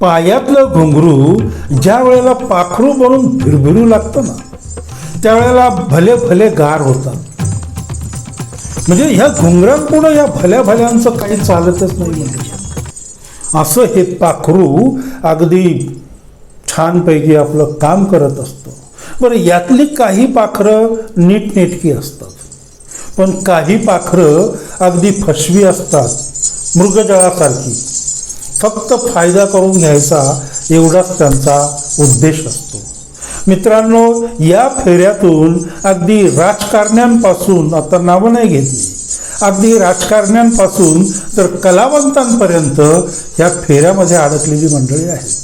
पायातलं घुंगरू ज्या वेळेला पाखरू बनून भिरभिरू लागतं ना त्यावेळेला भले भले गार होतात. म्हणजे ह्या घुंगरांपुढं या भल्या भल्यांचं काही चालतच नाही असं हे पाखरू अगदी छानपैकी आपलं काम करत असतं. बरं यातली काही पाखरं नीटनेटकी असतात. पण काही पाखरं अगदी फसवी असतात मृगजळासारखी. फक्त फायदा करून घ्यायचा एवढाच त्यांचा उद्देश असतो. मित्रांनो या फेऱ्यातून अगदी राजकारण्यांपासून आता नावं नाही घेतली अगदी राजकारण्यांपासून तर कलावंतांपर्यंत या फेऱ्यामध्ये अडकलेली मंडळी आहेत.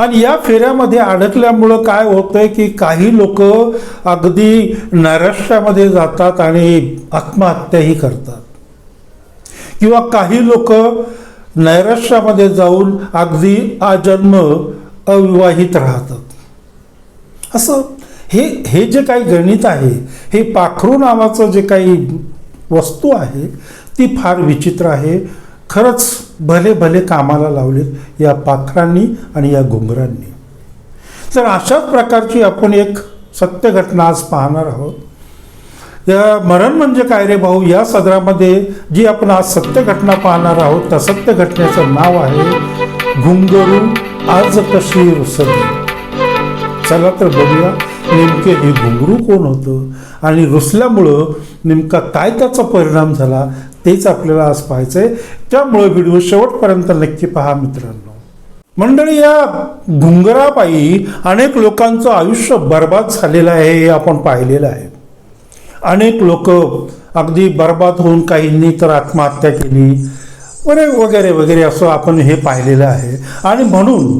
आणि या फेऱ्यामध्ये अडकल्यामुळं काय होतंय की काही लोक अगदी नैराश्यामध्ये जातात आणि आत्महत्याही करतात. किंवा काही लोक नैराश्यामध्ये जाऊन अगदी आजन्म अविवाहित राहतात. असं हे हे जे काही गणित आहे हे पाखरू नावाचं जे काही वस्तू आहे ती फार विचित्र आहे. खरंच भले भले कामाला लावलेत या पाखरांनी आणि या घुंगरांनी. तर अशाच प्रकारची आपण एक सत्य घटना आज पाहणार आहोत. मरण म्हणजे काय रे भाऊ? या सदरामध्ये जी आपण आज सत्य घटना पाहणार आहोत त्या सत्य घटनेचं नाव आहे घुंगरू आज कशी रुसली चला तर बघूया नेमके हे घुंगरू कोण होतं? आणि रुसल्यामुळं नेमका काय त्याचा परिणाम झाला तेच आपल्याला आज पाहायचंय. त्यामुळं व्हिडिओ शेवटपर्यंत नक्की पहा मित्रांनो. मंडळी या घुंगरापायी अनेक लोकांचं आयुष्य बर्बाद झालेलं आहे हे आपण पाहिलेलं आहे. अनेक लोक अगदी बर्बाद होऊन काहींनी तर आत्महत्या केली वगैरे वगैरे वगैरे असं आपण हे पाहिलेलं आहे. आणि म्हणून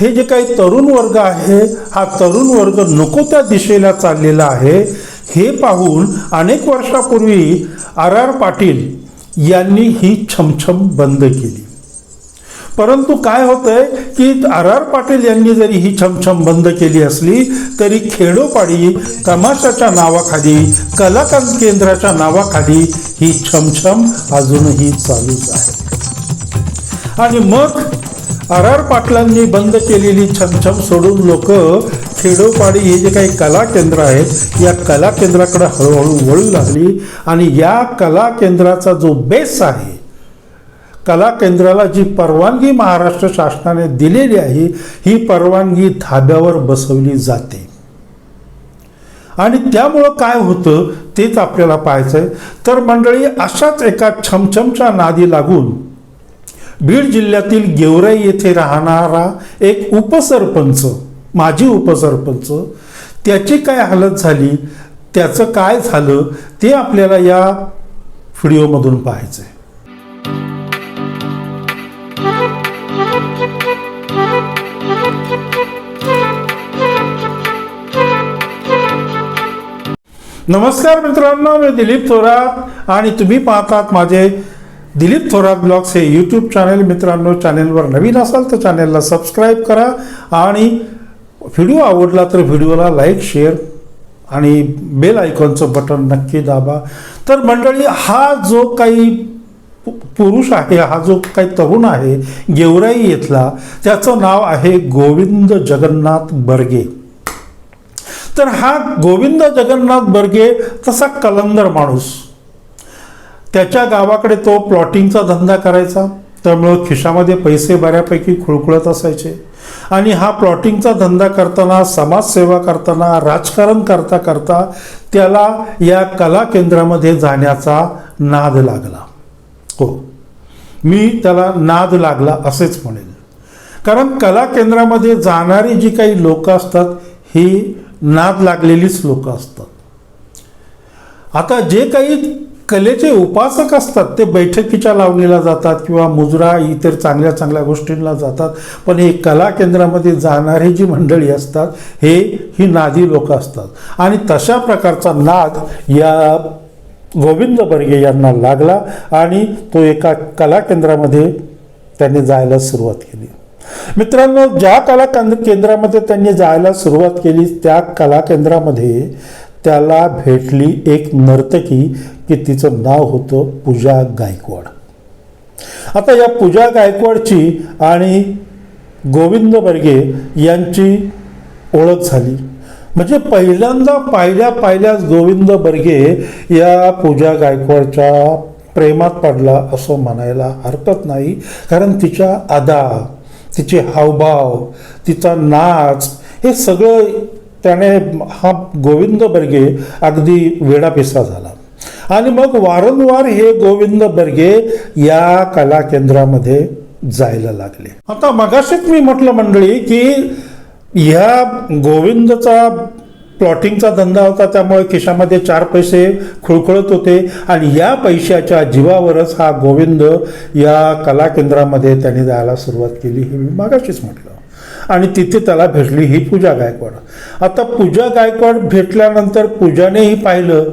हे जे काही तरुण वर्ग आहे हा तरुण वर्ग नको त्या दिशेला चाललेला आहे. हे पाहून अनेक वर्षापूर्वी आर आर पाटील यांनी ही छमछम बंद केली. परंतु काय होतंय की आर आर पाटील यांनी जरी ही छमछम बंद केली असली तरी खेडोपाडी तमाशाच्या नावाखाली कलाकार केंद्राच्या नावाखाली ही छमछम अजूनही चालूच आहे. आणि मग आर आर पाटलांनी बंद केलेली छमछम सोडून लोक खेडोपाडी हे जे काही कला केंद्र आहेत या कला केंद्राकडे हळूहळू वळू लागली. आणि या कला केंद्राचा जो बेस आहे कला केंद्राला जी परवानगी महाराष्ट्र शासनाने दिलेली आहे ही परवानगी धाब्यावर बसवली जाते. आणि त्यामुळं काय होतं तेच आपल्याला पाहायचं आहे तर मंडळी अशाच एका छमछमच्या नादी लागून बीड जिल्ह्यातील गेवराई येथे राहणारा एक उपसरपंच माजी उपसरपंच त्याची काय हालत झाली त्याचं काय झालं ते आपल्याला या व्हिडिओमधून पाहायचं आहे नमस्कार मित्रांनो मी दिलीप थोरात आणि तुम्ही पाहतात माझे दिलीप थोरात ब्लॉग्स हे यूट्यूब चॅनल मित्रांनो चॅनेलवर नवीन असाल तर चॅनेलला सबस्क्राईब करा आणि व्हिडिओ आवडला तर व्हिडिओला लाईक शेअर आणि बेल आयकॉनचं बटन नक्की दाबा. तर मंडळी हा जो काही पुरुष आहे हा जो काही तरुण आहे गेवराई येथला त्याचं नाव आहे गोविंद जगन्नाथ बर्गे. तर हा गोविंद जगन्नाथ बर्गे तसा कलंदर माणूस. त्याच्या गावाकडे तो प्लॉटिंगचा धंदा करायचा. त्यामुळं खिशामध्ये पैसे बऱ्यापैकी खुळखुळत असायचे. आणि हा प्लॉटिंगचा धंदा करताना समाजसेवा करताना राजकारण करता करता त्याला या कला केंद्रामध्ये जाण्याचा नाद लागला. हो. मी त्याला नाद लागला असेच म्हणेल कारण कला केंद्रामध्ये जाणारी जी काही लोकं असतात ही नाद लागलेलीच लोक असतात. आता जे काही कलेचे उपासक असतात ते बैठकीच्या लावणीला जातात किंवा मुजरा इतर चांगल्या चांगल्या गोष्टींना जातात पण हे कला केंद्रामध्ये जाणारी जी मंडळी असतात हे ही नादी लोक असतात. आणि तशा प्रकारचा नाद या गोविंद बर्गे यांना लागला आणि तो एका कला केंद्रामध्ये त्यांनी जायला सुरुवात केली. मित्रांनो ज्या कला केंद्रामध्ये त्यांनी जायला सुरुवात केली त्या कला केंद्रामध्ये त्याला भेटली एक नर्तकी की तिचं नाव होतं पूजा गायकवाड. आता या पूजा गायकवाडची आणि गोविंद बर्गे यांची ओळख झाली. म्हणजे पहिल्यांदा पाहिल्या पाहिल्याच गोविंद बर्गे या पूजा गायकवाडच्या प्रेमात पडला असं म्हणायला हरकत नाही कारण तिच्या अदा तिचे हावभाव तिचा नाच हे सगळं त्याने हा गोविंद बर्गे अगदी वेडापिसा झाला. आणि मग वारंवार हे गोविंद बर्गे या कला केंद्रामध्ये जायला लागले. आता मगाशीच मी म्हटलं मंडळी की ह्या गोविंदचा प्लॉटिंगचा धंदा होता त्यामुळे खिशामध्ये चार पैसे खुळखुळत होते. आणि या पैशाच्या जीवावरच हा गोविंद या कला केंद्रामध्ये त्याने जायला सुरुवात केली हे मी मागाशीच म्हटलं. आणि तिथे त्याला भेटली ही पूजा गायकवाड. आता पूजा गायकवाड भेटल्यानंतर पूजानेही पाहिलं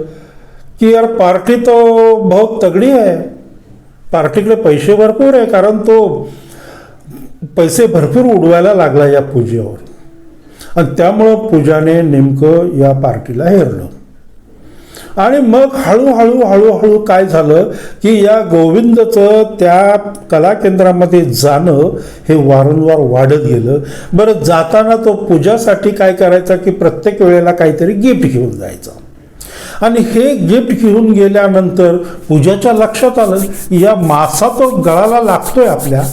की यार पार्टी तो बहुत तगडी आहे. पार्टीकडे पैसे भरपूर आहे कारण तो पैसे भरपूर उडवायला लागला या पूजेवर. आणि त्यामुळं पूजाने नेमकं या पार्टीला हेरलं. आणि मग हळूहळू हळूहळू काय झालं की या गोविंदचं त्या कला केंद्रामध्ये जाणं हे वारंवार वाढत गेलं. बरं जाताना तो पूजासाठी काय करायचा की प्रत्येक वेळेला काहीतरी गिफ्ट घेऊन जायचा. आणि हे गिफ्ट घेऊन गेल्यानंतर पूजाच्या लक्षात आलं या मासा तो गळाला लागतोय आपल्या.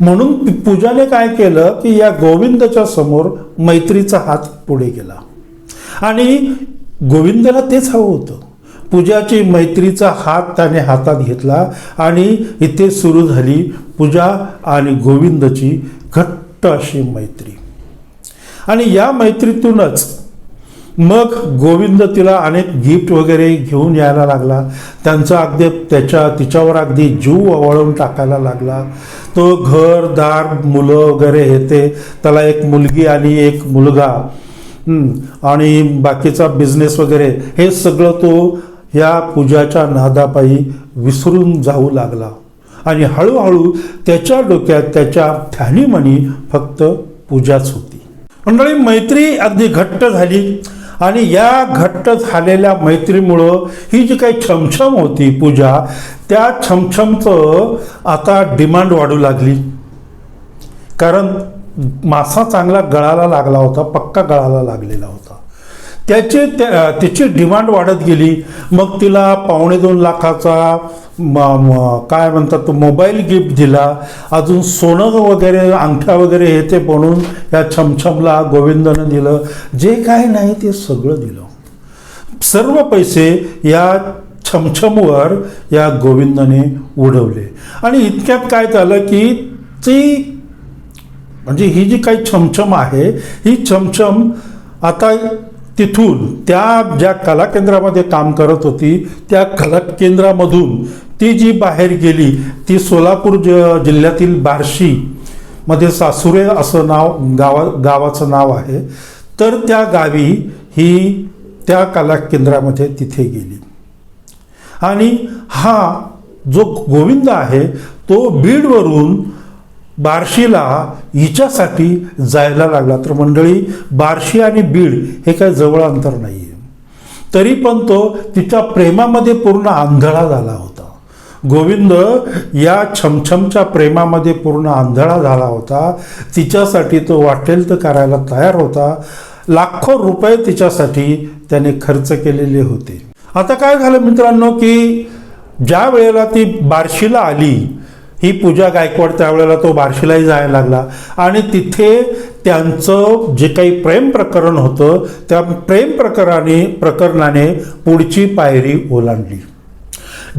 म्हणून पूजाने काय केलं की या गोविंदच्या समोर मैत्रीचा हात पुढे गेला. आणि गोविंदाला तेच हवं होतं. पूजाची मैत्रीचा हात त्याने हातात घेतला आणि इथे सुरू झाली पूजा आणि गोविंदची घट्ट अशी मैत्री. आणि या मैत्रीतूनच मग गोविंद तिला अनेक गिफ्ट वगैरे घेऊन यायला लागला. त्यांचा अगदी त्याच्या तिच्यावर अगदी जीव ओवाळून टाकायला लागला. तो घर दार मुलं वगैरे येते त्याला एक मुलगी आणि एक मुलगा. आणि बाकीचा बिझनेस वगैरे हे सगळं तो या पूजाच्या नादापायी विसरून जाऊ लागला. आणि हळूहळू त्याच्या डोक्यात त्याच्या ध्यानीमनी फक्त पूजाच होती. मंडळी मैत्री अगदी घट्ट झाली. आणि या घट्ट झालेल्या मैत्रीमुळं ही जी काही छमछम होती पूजा त्या छमछमचं आता डिमांड वाढू लागली. कारण मासा चांगला गळाला लागला होता पक्का गळाला लागलेला होता. त्याचे त्या- त्याची डिमांड वाढत गेली. मग तिला पावणे दोन लाखाचा काय म्हणतात तो मोबाईल गिफ्ट दिला. अजून सोनं वगैरे अंगठ्या वगैरे हे ते बनवून या छमछमला गोविंदनं दिलं. जे काय नाही ते सगळं दिलं. सर्व पैसे या छमछमवर या गोविंदाने उडवले. आणि इतक्यात काय झालं की ती म्हणजे ही जी काही छमछम आहे ही छमछम आता तिथून त्या ज्या कला केंद्रामध्ये काम करत होती त्या कला केंद्रामधून ती जी बाहेर गेली ती सोलापूर ज जिल्ह्यातील बार्शी मध्ये सासुरे असं नाव गावा गावाचं नाव आहे तर त्या गावी ही त्या कला केंद्रामध्ये तिथे गेली. आणि हा जो गोविंद आहे तो बीडवरून बार्शीला हिच्यासाठी जायला लागला. तर मंडळी बार्शी आणि बीड हे काय जवळ अंतर नाही आहे तरी पण तो तिच्या प्रेमामध्ये पूर्ण आंधळा झाला होता. गोविंद या छमछमच्या प्रेमामध्ये पूर्ण आंधळा झाला होता. तिच्यासाठी तो वाटेल तर करायला तयार होता. लाखो रुपये तिच्यासाठी त्याने खर्च केलेले होते. आता काय झालं मित्रांनो की ज्या वेळेला ती बार्शीला आली ही पूजा गायकवाड त्यावेळेला तो बार्शीलाही जायला लागला. आणि तिथे त्यांचं जे काही प्रेम प्रकरण होतं त्या प्रेम प्रकरणाने प्रकरणाने पुढची पायरी ओलांडली.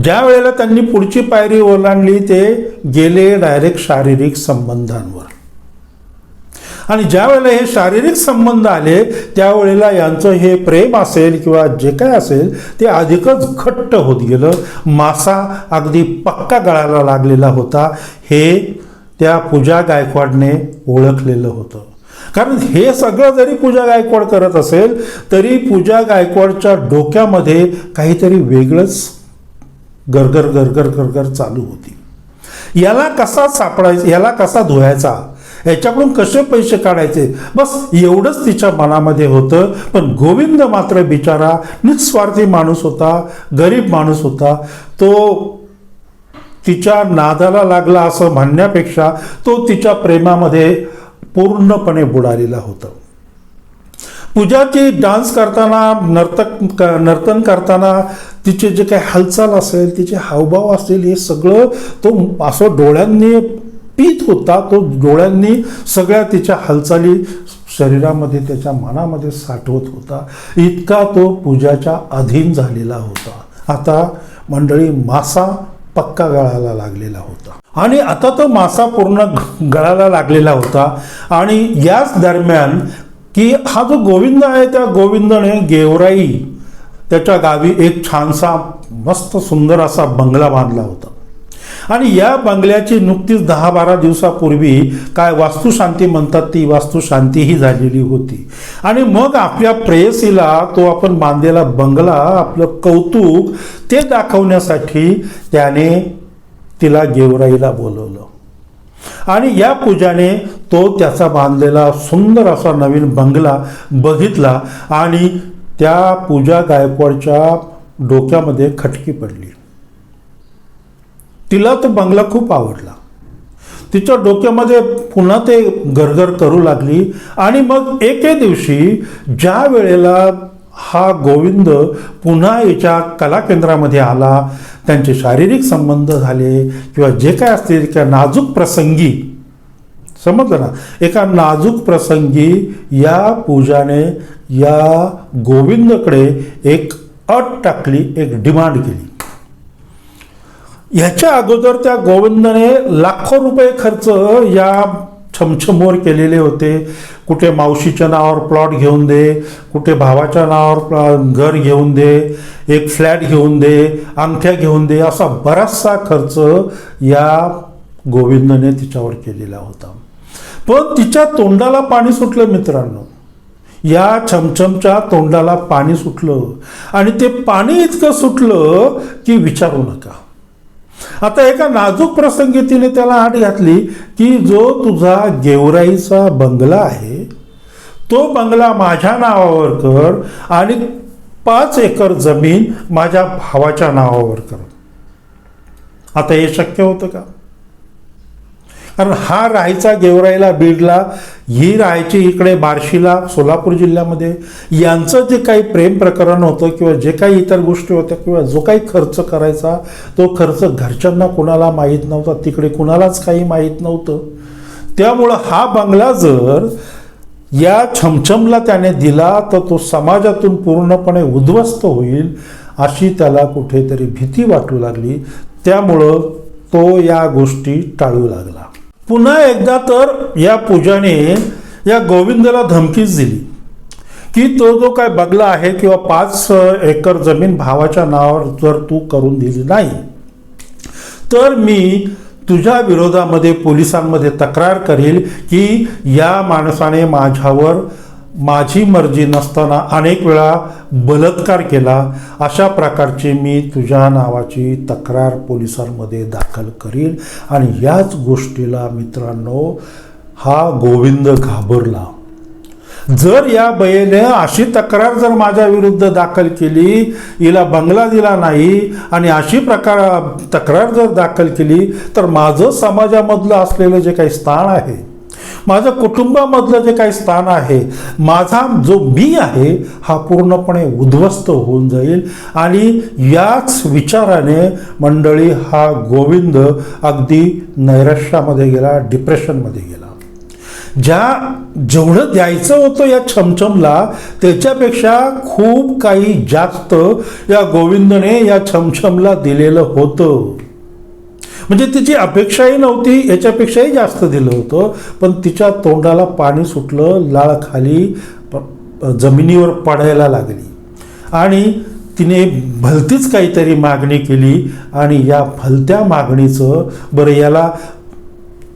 ज्या वेळेला त्यांनी पुढची पायरी ओलांडली ते गेले डायरेक्ट शारीरिक संबंधांवर. आणि ज्या वेळेला हे शारीरिक संबंध आले त्यावेळेला यांचं हे प्रेम असेल किंवा जे काय असेल ते अधिकच घट्ट होत गेलं. मासा अगदी पक्का गळायला लागलेला होता. हे त्या पूजा गायकवाडने ओळखलेलं होतं. कारण हे सगळं जरी पूजा गायकवाड करत असेल तरी पूजा गायकवाडच्या डोक्यामध्ये काहीतरी वेगळंच गरगर गरगर गरगर चालू होती. याला कसा सापडायचा याला कसा धुवायचा याच्याकडून कसे पैसे काढायचे? बस एवढंच तिच्या मनामध्ये होतं. पण गोविंद मात्र बिचारा निस्वार्थी माणूस होता गरीब माणूस होता. तो तिच्या नादाला लागला असं म्हणण्यापेक्षा तो तिच्या प्रेमामध्ये पूर्णपणे बुडालेला होता. पूजाची डान्स करताना नर्तक नर्तन करताना तिचे जे काही हालचाल असेल तिचे हावभाव असतील हे सगळं तो असं डोळ्यांनी पीत होता तो डोळ्यांनी सगळ्या तिच्या हालचाली शरीरामध्ये त्याच्या मनामध्ये साठवत होता. इतका तो पूजाच्या अधीन झालेला होता. आता मंडळी मासा पक्का गळायला लागलेला होता. आणि आता तो मासा पूर्ण गळाला गळायला लागलेला होता. आणि याच दरम्यान की हा जो गोविंद आहे त्या गोविंदने गेवराई त्याच्या गावी एक छानसा मस्त सुंदर असा बंगला बांधला होता. आणि या बंगल्याची नुकतीच दहा बारा दिवसापूर्वी काय वास्तुशांती म्हणतात ती वास्तुशांतीही झालेली होती. आणि मग आपल्या प्रेयसीला तो आपण बांधलेला बंगला आपलं कौतुक ते दाखवण्यासाठी त्याने तिला गेवराईला बोलवलं. आणि या पूजाने तो त्याचा बांधलेला सुंदर असा नवीन बंगला बघितला आणि त्या पूजा गायकवाडच्या डोक्यामध्ये खटकी पडली. तिला तो बंगला खूप आवडला. तिच्या डोक्यामध्ये पुन्हा ते गरगर करू लागली आणि मग एके दिवशी ज्या वेळेला हा गोविंद पुन्हा याच्या कला केंद्रामध्ये आला त्यांचे शारीरिक संबंध झाले किंवा जे काय असतील त्या नाजूक प्रसंगी समजलं ना? एका नाजूक प्रसंगी या पूजाने या गोविंदकडे एक अट टाकली एक डिमांड केली. ह्याच्या अगोदर त्या गोविंदाने लाखो रुपये खर्च या छमछमवर केलेले होते. कुठे मावशीच्या नावावर प्लॉट घेऊन दे कुठे भावाच्या नावावर घर घेऊन दे एक फ्लॅट घेऊन दे अंगठ्या घेऊन दे असा बराचसा खर्च या गोविंदने तिच्यावर केलेला होता. पण तिच्या तोंडाला पाणी सुटलं मित्रांनो. या छमछमच्या तोंडाला पाणी सुटलं आणि ते पाणी इतकं सुटलं की विचारू नका. आता एका नाजूक प्रसंगी तिने त्याला आठ घातली की जो तुझा गेवराईचा बंगला आहे तो बंगला माझ्या नावावर कर आणि पाच एकर जमीन माझ्या भावाच्या नावावर कर. आता हे शक्य होतं का? कारण हा राहायचा गेवराईला बीडला ही राहायची इकडे बार्शीला सोलापूर जिल्ह्यामध्ये यांचं जे काही प्रेम प्रकरण होतं किंवा जे काही इतर गोष्टी होत्या किंवा जो काही खर्च करायचा तो खर्च घरच्यांना कुणाला माहीत नव्हता तिकडे कुणालाच काही माहीत नव्हतं. त्यामुळं हा बंगला जर या छमछमला त्याने दिला तर तो समाजातून पूर्णपणे उद्ध्वस्त होईल अशी त्याला कुठेतरी भीती वाटू लागली. त्यामुळं तो या गोष्टी टाळू लागला. पुन्हा एकदा तर या पूजाने या गोविंदाला धमकीच दिली. की तो जो काय बगला आहे किंवा पाच एकर जमीन भावाच्या नावावर जर तू करून दिली नाही तर मी तुझ्या विरोधामध्ये पोलिसांमध्ये तक्रार करील की या माणसाने माझ्यावर माझी मर्जी नसताना अनेक वेळा बलात्कार केला अशा प्रकारची मी तुझ्या नावाची तक्रार पोलिसांमध्ये दाखल करील आणि याच गोष्टीला मित्रांनो हा गोविंद घाबरला. जर या बयेने अशी तक्रार जर माझ्या विरुद्ध दाखल केली हिला बंगला दिला नाही आणि अशी प्रकार तक्रार जर दाखल केली तर माझं समाजामधलं असलेलं जे काही स्थान आहे माझं कुटुंबामधलं जे काही स्थान आहे माझा जो मी आहे हा पूर्णपणे उद्ध्वस्त होऊन जाईल. आणि याच विचाराने मंडळी हा गोविंद अगदी नैराश्यामध्ये गेला डिप्रेशनमध्ये गेला. ज्या जेवढं द्यायचं होतं या छमछमला त्याच्यापेक्षा खूप काही जास्त या गोविंदने या छमछमला दिलेलं होतं. म्हणजे तिची अपेक्षाही नव्हती याच्यापेक्षाही जास्त दिलं होतं. पण तिच्या तोंडाला पाणी सुटलं लाळ खाली जमिनीवर पडायला लागली. आणि तिने भलतीच काहीतरी मागणी केली आणि या भलत्या मागणीचं बरं याला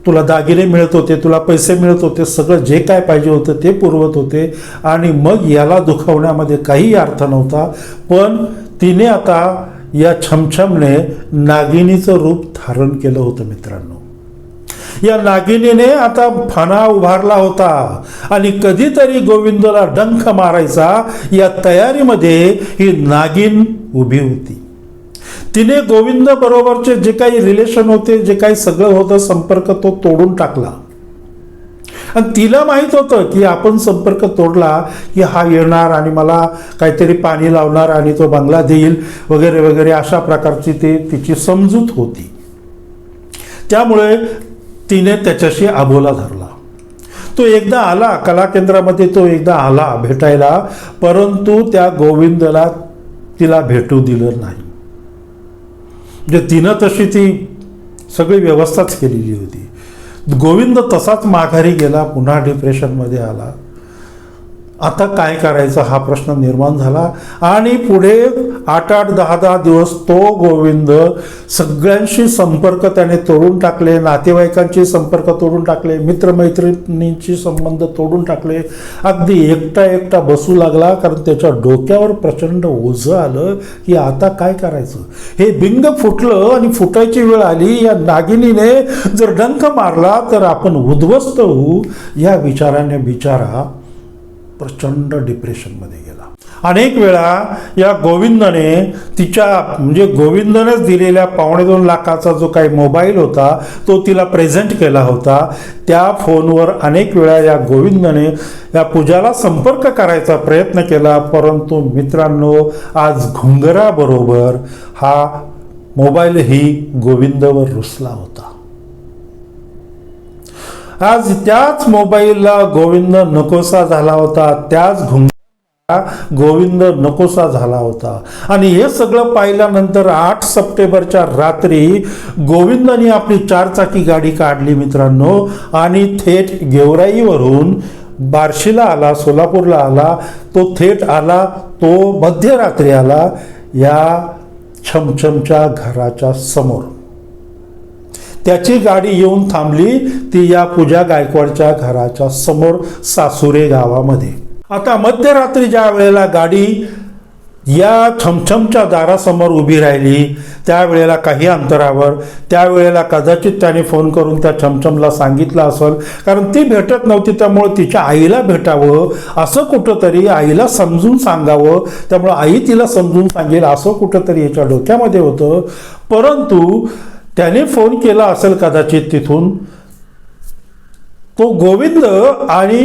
तुला दागिने मिळत होते तुला पैसे मिळत होते सगळं जे काय पाहिजे होतं ते पुरवत होते. आणि मग याला दुखवण्यामध्ये काही अर्थ नव्हता. पण तिने आता या छमछमने नागिनीचं रूप धारण केलं होतं मित्रांनो. या नागिनीने आता फणा उभारला होता आणि कधीतरी गोविंदला डंख मारायचा या तयारीमध्ये ही नागिन उभी होती. तिने गोविंद बरोबरचे जे काही रिलेशन होते जे काही सगळं होतं संपर्क तो तोडून टाकला. आणि तिला माहीत होतं की आपण संपर्क तोडला की हा येणार आणि मला काहीतरी पाणी लावणार आणि तो बंगला देईल वगैरे वगैरे अशा प्रकारची ते तिची समजूत होती. त्यामुळे तिने त्याच्याशी आबोला धरला. तो एकदा आला कला केंद्रामध्ये तो एकदा आला भेटायला परंतु त्या गोविंदला तिला भेटू दिलं नाही. म्हणजे तिनं तशी ती सगळी व्यवस्थाच केलेली होती. गोविंद तसाच माघारी गेला पुन्हा डिप्रेशनमध्ये आला. आता काय करायचं हा प्रश्न निर्माण झाला. आणि पुढे आठ आठ दहा दहा दिवस तो गोविंद सगळ्यांशी संपर्क त्याने तोडून टाकले नातेवाईकांशी संपर्क तोडून टाकले मित्रमैत्रिणींची संबंध तोडून टाकले. अगदी एकटा एकटा बसू लागला कारण त्याच्या डोक्यावर प्रचंड ओझं आलं की आता काय करायचं. हे बिंग फुटलं आणि फुटायची वेळ आली. या नागिनीने जर डंक मारला तर आपण उद्ध्वस्त होऊ. या विचाराने बिचारा प्रचंड डिप्रेशनमध्ये गेला. अनेक वेळा या गोविंदने तिच्या म्हणजे गोविंदनेच दिलेल्या पावणे दोन लाखाचा जो काही मोबाईल होता तो तिला प्रेझेंट केला होता. त्या फोनवर अनेक वेळा या गोविंदने या पूजाला संपर्क करायचा प्रयत्न केला. परंतु मित्रांनो आज घुंगराबरोबर हा मोबाईलही गोविंदवर रुसला होता. आज त्याच मोबाईलला गोविंद नकोसा झाला होता त्याच घुंग गोविंद नकोसा झाला होता. आणि हे सगळं पाहिल्यानंतर आठ सप्टेंबरच्या रात्री गोविंदाने आपली चारचाकी गाडी काढली मित्रांनो. आणि थेट गेवराईवरून बार्शीला आला सोलापूरला आला. तो थेट आला तो मध्यरात्री आला या छमछमच्या घराच्या समोर. त्याची गाडी येऊन थांबली ती या पूजा गायकवाडच्या घराच्या समोर सासुरे गावामध्ये. आता मध्यरात्री ज्या वेळेला गाडी या छमछमच्या दारासमोर उभी राहिली त्यावेळेला काही अंतरावर त्यावेळेला कदाचित त्याने फोन करून त्या छमछमला सांगितलं असेल कारण ती भेटत नव्हती त्यामुळं तिच्या आईला भेटावं असं कुठंतरी आईला समजून सांगावं त्यामुळं आई तिला समजून सांगेल असं कुठंतरी याच्या डोक्यामध्ये होतं. परंतु त्याने फोन केला असेल कदाचित तिथून. तो गोविंद आणि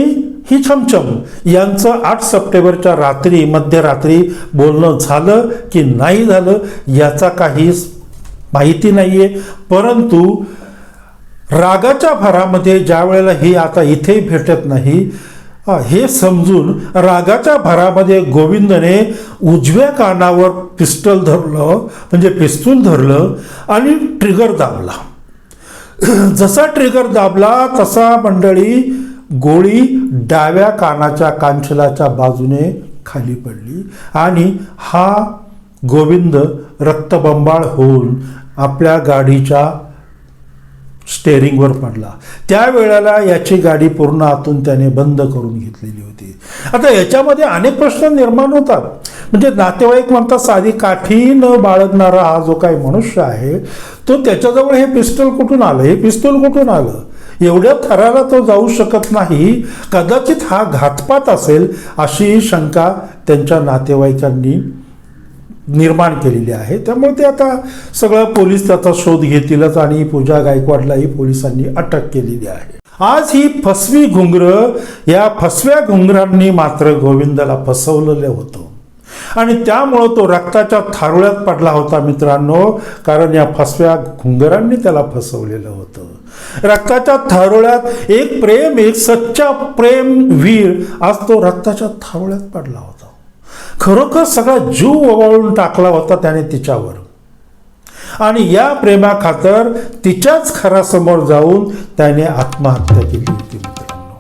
ही छमछम यांचं आठ सप्टेंबरच्या रात्री मध्यरात्री बोलणं झालं की नाही झालं याचा काही माहिती नाही आहे परंतु रागाच्या भरामध्ये ज्या वेळेला ही आता इथे भेटत नाही हे समजून रागाच्या भरामध्ये गोविंदने उजव्या कानावर पिस्टल धरलं म्हणजे पिस्तूल धरलं आणि ट्रिगर दाबला. जसा ट्रिगर दाबला तसा मंडळी गोळी डाव्या कानाच्या कांचलाच्या बाजूने खाली पडली आणि हा गोविंद रक्तबंबाळ होऊन आपल्या गाडीच्या स्टेअरिंगवर पडला. त्यावेळेला याची गाडी पूर्ण आतून त्याने बंद करून घेतलेली होती. आता याच्यामध्ये अनेक प्रश्न निर्माण होतात. म्हणजे नातेवाईक म्हणतात साधी काठी न बाळगणारा हा जो काही मनुष्य आहे तो त्याच्याजवळ हे पिस्तूल कुठून आलं? हे पिस्तूल कुठून आलं? एवढ्या थराला तो जाऊ शकत नाही. कदाचित हा घातपात असेल अशी शंका त्यांच्या नातेवाईकांनी निर्माण केलेली आहे. त्यामुळे ते आता सगळं पोलीस त्याचा शोध घेतीलच आणि पूजा गायकवाडलाही पोलिसांनी अटक केलेली आहे. आज ही फसवी घुंगरं या फसव्या घुंगरांनी मात्र गोविंदाला फसवलेलं होतं. आणि त्यामुळं तो रक्ताच्या थारोळ्यात पडला होता मित्रांनो कारण या फसव्या घुंगरांनी त्याला फसवलेलं होतं. रक्ताच्या थारोळ्यात एक प्रेम एक सच्चा प्रेम वीर आज तो रक्ताच्या थारोळ्यात पडला होता. खरोखर सगळा जीव ओवाळून टाकला होता त्याने तिच्यावर. आणि या प्रेमाखातर तिच्याच घरासमोर जाऊन त्याने आत्महत्या केली होती मित्रांनो.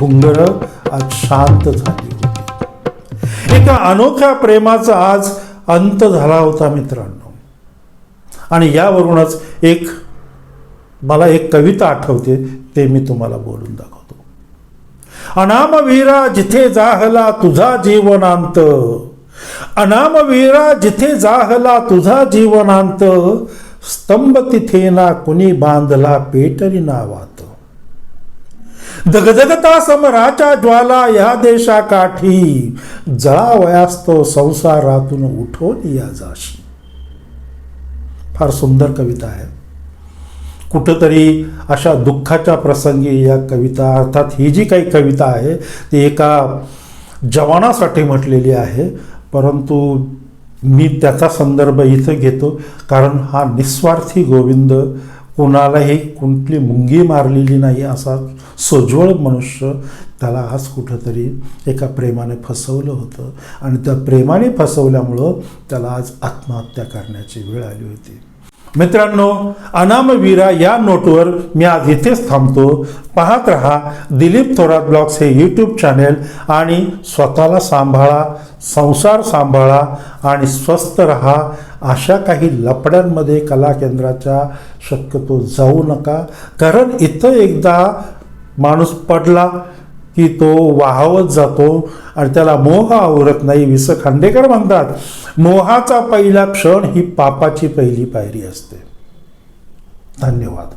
घुंगर आज शांत झाली होती. एका अनोख्या प्रेमाचा आज अंत झाला होता मित्रांनो. आणि यावरूनच एक मला एक कविता आठवते ते मी तुम्हाला बोलून दाखवतो. अनामवीरा जिथे जाहला तुझा जीवनांत. अनामवीरा जिथे जाहला तुझा जीवनांत स्तंभ तिथे ना कुणी बांधला पेटरी नावात. दगदगता समराच्या ज्वाला या देशा काठी जळावयास संसारातून उठवली या जाशी. फार सुंदर कविता आहे. कुठंतरी अशा दुःखाच्या प्रसंगी या कविता अर्थात ही जी काही कविता आहे ती एका जवानासाठी म्हटलेली आहे. परंतु मी त्याचा संदर्भ इथं घेतो. कारण हा निस्वार्थी गोविंद कोणालाही कुठली मुंगी मारलेली नाही असा सोज्वळ मनुष्य त्याला आज कुठंतरी एका प्रेमाने फसवलं होतं. आणि त्या प्रेमाने फसवल्यामुळं त्याला आज आत्महत्या करण्याची वेळ आली होती. मित्रांनो अनामवीरा या नोटवर मी आज इथेच थांबतो. पाहत रहा दिलीप थोरात ब्लॉग्स हे यूट्यूब चॅनेल आणि स्वतःला सांभाळा संसार सांभाळा आणि स्वस्थ रहा अशा काही लपड्यांमध्ये कला केंद्राच्या शक्यतो जाऊ नका. कारण इथं एकदा माणूस पडला की तो वाहवत जातो आणि त्याला मोह आवरत नाही. विस खांडेकर म्हणतात मोहाचा पहिला क्षण ही पापाची पहिली पायरी असते. धन्यवाद.